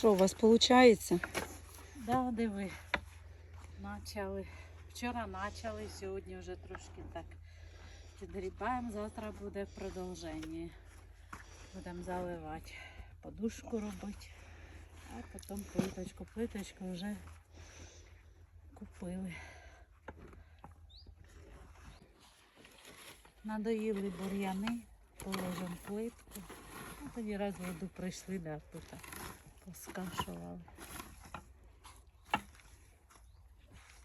Що у вас виходить? Да, диви. Начали. Вчора почали, сьогодні вже трошки так підгрібаємо. Завтра буде продовження. Будемо заливати, подушку робити, а потім плиточку. Плиточку вже купили. Надоїли бур'яни, положимо плитку. А тоді раз воду прийшли, да, тут поскашували.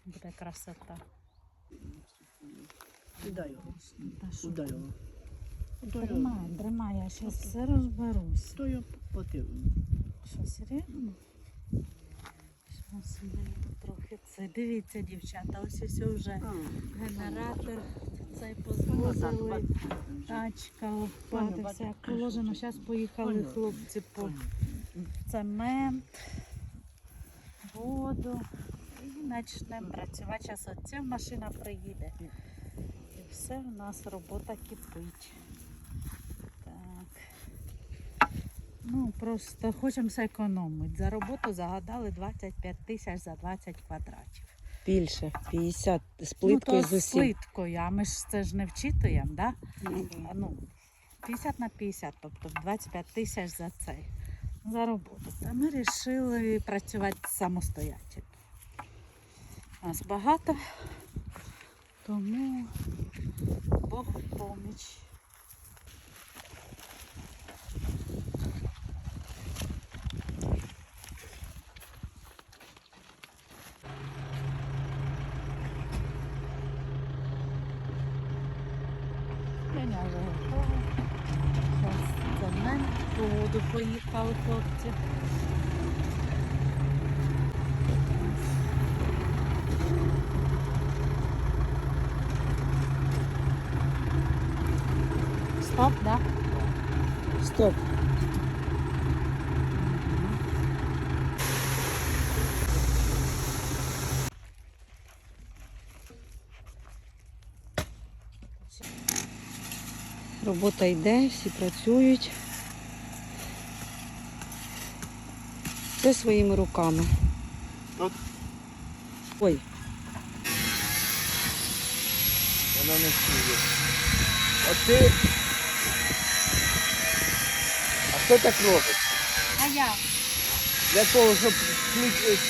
Буде красота. Куди його? Та що? Куди його? Тримай, тримай, я зараз все розберусь. Хто його платив? Що, серйозно? Щас трохи це. Дивіться, дівчата, ось ось вже генератор цей позвозили. Тачка, лопати, все положено. Зараз поїхали хлопці по цемент, воду. І почнемо працювати. Зараз оця машина приїде. І все, у нас робота кипить. Так. Ну, просто хочемо зекономити. За роботу загадали 25 тисяч за 20 квадратів. Більше 50 з плиткою ну, то з з усім. плиткою, а ми ж це ж не вчитуємо, да? Ну, А, ну, 50 на 50, тобто 25 тисяч за цей. За роботу. Та ми вирішили працювати самостоятельно. Нас багато, тому Бог в поміч. Женя вже готова. Зараз цемент, по воду поїхали хлопці. Стоп, да? Стоп. Робота йде, всі працюють. Все своїми руками. От. Ой, Вона не чує. А ти. А хто так робить? А я? Для того, щоб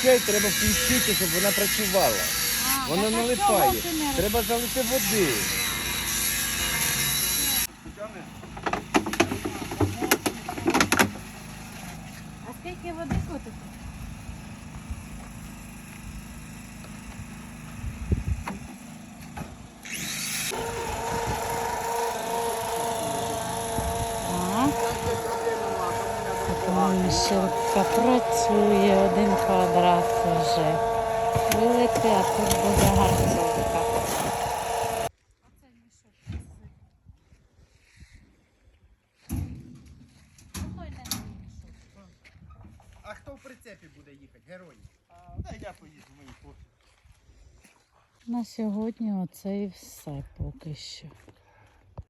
цей треба включити, щоб вона працювала. А, Вона так а налипає. ти не Треба залити води. Води котити? Мішелка працює, один квадрат вже. Великий, а тут буде. А хто в прицепі буде їхати? Герой. Дай я поїду, мої хлопці. На сьогодні оце і все поки що.